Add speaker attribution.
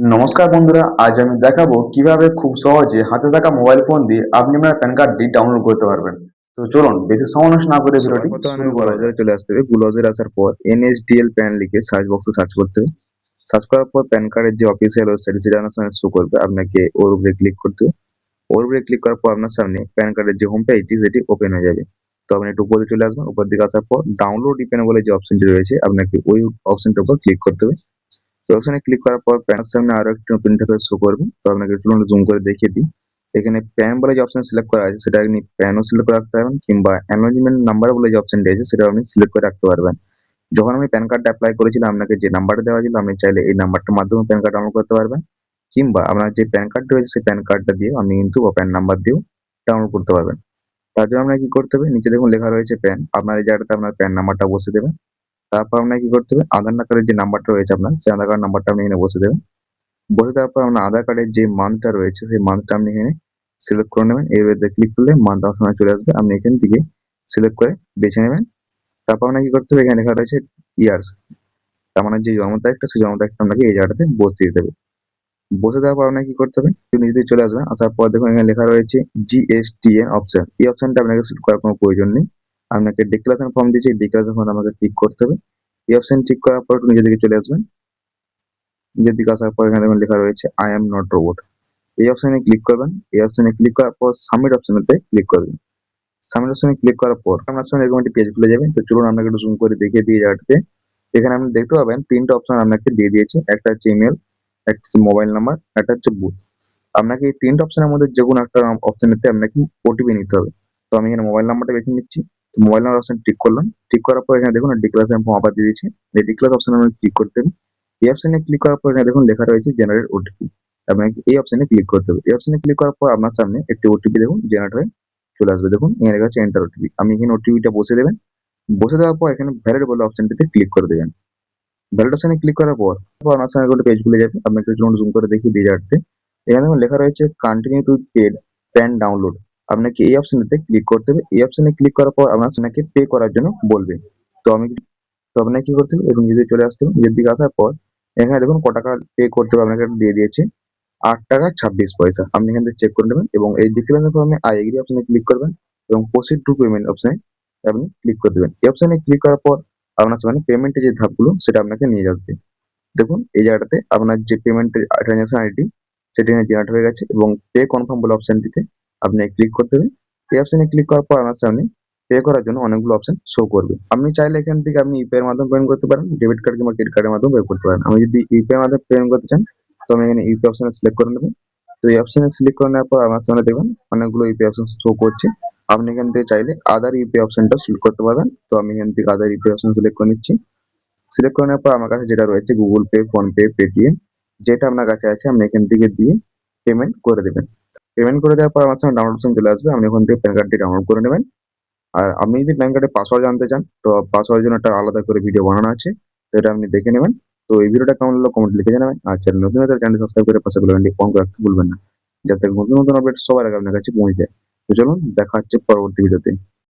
Speaker 1: নমস্কার বন্ধুরা আজ আমি দেখাবো কীভাবে খুব সহজে হাতে থাকা মোবাইল ফোন দিয়ে আপনি আপনার প্যান কার্ডটি ডাউনলোড করতে পারবেন। তো চলুন বেশি সময় না করে ভিডিওটি শুরু করা যাক।
Speaker 2: চলে আসতে হবে ব্রাউজারে আসার পর এনএসডিএল প্যান লিখে সার্চ বক্সে সার্চ করতে হবে। সার্চ করার পর প্যান কার্ডের যে অফিসিয়াল ওয়েবসাইট সেটা আপনার সামনে শো করবে। আপনাকে ওর উপরে ক্লিক করতে হবে। ওর উপরে ক্লিক করার পর আপনার সামনে প্যান কার্ডের যে হোম পেজটি সেটি ওপেন হয়ে যাবে। তো আপনি একটু উপরে চলে আসবেন উপর দিকে আসার পর ডাউনলোড ইপেন বলে যে অপশনটি রয়েছে আপনাকে ওই অপশনটার উপর ক্লিক করতে হবে। তো অপশনে ক্লিক করার পর প্যানের সামনে আরও একটি নতুন ইন্টারফেস শো করবে। তো আপনাকে একটু জুম করে দেখিয়ে দিই। এখানে প্যান বলে যে অপশন সিলেক্ট করা আছে, সেটা আপনি প্যানও সিলেক্ট করে রাখতে পারবেন কিংবা অ্যানোনিমেন্ট নাম্বার বলে যে অপশনটি আছে সেটা আপনি সিলেক্ট করে রাখতে পারবেন। যখন আমি প্যান কার্ড অ্যাপ্লাই করেছিলাম, আপনাকে যে নাম্বারটা দেওয়া ছিল, আপনি চাইলে এই নাম্বারটার মাধ্যমে প্যান কার্ড ডাউনলোড করতে পারবেন। কিংবা আপনার যে প্যান কার্ডটা রয়েছে, সেই প্যান কার্ডটা দিয়ে আপনি কিন্তু প্যান নাম্বার দিয়েও ডাউনলোড করতে পারবেন। তার জন্য আপনাকে কি করতে হবে? নিচে দেখুন লেখা রয়েছে প্যান। আপনার এই জায়গাটাতে আপনার প্যান নাম্বারটা বসে দেবেন। তারপর আপনাকে কি করতে হবে? আধার কার্ডের যে নাম্বারটা রয়েছে আপনার, সেই আধার কার্ড নাম্বারটা আপনি এখানে বসে দেবেন। বসে দেওয়ার পর আপনার আধার কার্ডের যে মান্থটা রয়েছে, সেই মান্থটা আপনি এখানে সিলেক্ট করে নেবেন। এর ক্লিক করলে মান্থ সামনে চলে আসবে। আপনি এখান থেকে সিলেক্ট করে বেছে নেবেন। তারপর আপনাকে কি করতে হবে? এখানে লেখা রয়েছে ইয়ার্স তার মানে যে জন্ম তারিখটা, সেই জন্ম তারিখটা আপনাকে এই জায়গাটাতে বসিয়ে দিতে হবে। বসে দেওয়ার পর আপনাকে কি করতে হবে? নিচে দিকে চলে আসবেন, আসার পর দেখুন এখানে লেখা রয়েছে জিএসটিএন অপশন এই অপশনটা আপনাকে সিলেক্ট করার কোনো প্রয়োজন নেই। আপনাকে ডিক্লারেশন ফর্ম দিয়েছে ডিক্লারেশন ফর্ম আমাকে ক্লিক করতে হবে। এই অপশন ঠিক করার পর একটু নিজে দিকে চলে আসবেন। নিজের দিকে আসার পর এখানে লেখা রয়েছে আই এম নট রোবট এই অপশনে ক্লিক করবেন। এই অপশনে ক্লিক করার পর সাবমিট অপশনেতে ক্লিক করবেন। সাবমিট অপশনে ক্লিক করার পর আপনার সামনে এরকম একটি পেজ খুলে যাবে। তো চলুন আপনাকে একটু জুম করে দেখিয়ে দিয়ে জায়গাটাতে। এখানে আপনি দেখতে পাবেন তিনটা অপশন আপনাকে দিয়ে দিয়েছে। একটা হচ্ছে ইমেল একটা হচ্ছে মোবাইল নাম্বার একটা হচ্ছে বুথ আপনাকে এই তিনটা অপশনের মধ্যে যে কোনো একটা অপশনেতে আপনাকে ওটিপি নিতে হবে। তো আমি এখানে মোবাইল নাম্বারটা বেছে নিচ্ছি। তো মোবাইল নাম্বার অপশন টিক করলাম। টিক করার পর এখানে দেখুন ডিক্লারেশন ফর্ম আবার দিয়ে দিয়েছে এই ডিক্লারেশন অপশনে আমি ক্লিক করতে হবে। এই অপশনে ক্লিক করার পর এখানে দেখুন লেখা রয়েছে জেনারেট ওটিপি আপনাকে এই অপশনে ক্লিক করতে হবে। এই অপশনে ক্লিক করার পর আপনার সামনে একটি ওটিপি দেখুন জেনারেট হয়ে চলে আসবে। দেখুন এখানে লেখা আছে এন্টার ওটিপি আমি এখানে ওটিপিটা বসে দেবেন। বসে দেওয়ার পর এখানে ভ্যালিড বলে অপশনটিতে ক্লিক করে দেবেন। ভ্যালিড অপশনে ক্লিক করার পর আপনার সামনে একটা পেজ খুলে যাবে। আপনাকে একটু জুম করে দেখিয়ে দিয়ে যাচ্ছে। এখানে লেখা রয়েছে continue to paid PAN download আপনাকে এই অপশনটিতে ক্লিক করতে হবে। এই অপশনে ক্লিক করার পর আপনার আপনাকে পে করার জন্য বলবে। তো আমি তো আপনাকে কি করতে হবে? এবং নিজে চলে আসতে হবে নিজের দিকে আসার পর এখানে দেখুন ক টাকা পে করতে হবে আপনাকে দিয়ে দিয়েছে। আট টাকা ছাব্বিশ পয়সা। আপনি এখান থেকে চেক করে নেবেন এবং এই ডিক্লারেশন ফর্মে আই এগ্রি অপশনে ক্লিক করবেন এবং প্রসিড টু পেমেন্ট অপশনে আপনি ক্লিক করে দেবেন। এই অপশনে ক্লিক করার পর আপনার সামনে পেমেন্টের যে ধাপগুলো, সেটা আপনাকে নিয়ে যাবে দেখুন, এই জায়গাটাতে আপনার যে পেমেন্টের ট্রানজাকশন আইডি সেটি এখানে জেনারেট হয়ে গেছে এবং পে কনফার্ম বলে অপশনটিতে আপনি ক্লিক করতে হবে। এই অপশনে ক্লিক করার পর আমার সামনে পে করার জন্য অনেকগুলো অপশন শো করবে। আপনি চাইলে এখান থেকে আপনি ইউপিআই এর মাধ্যমে পেমেন্ট করতে পারেন ডেবিট কার্ড কিংবা ক্রেডিট কার্ডের মাধ্যমে পে করতে পারেন। আমি যদি ইউপিআই এর মাধ্যমে পেমেন্ট করতে চান, তো আমি এখানে ইউপিআই অপশনে সিলেক্ট করে নেবেন তো এই অপশনে সিলেক্ট করে নেওয়ার পর আমার সামনে দেখবেন অনেকগুলো ইউপিআই অপশন শো করছে। আপনি এখান থেকে চাইলে আদার ইউপিআই অপশনটা সিলেক্ট করতে পারবেন। তো আমি এখান থেকে আদার ইউপিআই অপশন সিলেক্ট করে নিচ্ছি। সিলেক্ট করে নেওয়ার পর আমার কাছে যেটা রয়েছে গুগল পে ফোনপে পেটিএম যেটা আপনার কাছে আছে, আপনি এখান থেকে দিয়ে পেমেন্ট করে দেবেন। পেমেন্ট করে দেওয়ার পর আমার সামনে ডাউনলোড চলে আসবে। আপনি ওখান থেকে প্যান কার্ডটি ডাউনলোড করে নেবেন। আর আপনি যদি প্যান কার্ডের পাসওয়ার্ড জানতে চান, তো পাসওয়ার্ডের জন্য একটা আলাদা করে ভিডিও বানানো আছে। তো এটা আপনি দেখে নেবেন। তো এই ভিডিওটা কেমন হলো কমেন্ট লিখে জানাবেন। আর চ্যানেল নতুন হলে চ্যানেল সাবস্ক্রাইব করে পাশে বেল অন করে রাখতে ভুলবেন না। যাতে নতুন নতুন আপডেট সবার আগে আপনার কাছে পৌঁছে যায়। তো চলুন, দেখা হচ্ছে পরবর্তী ভিডিওতে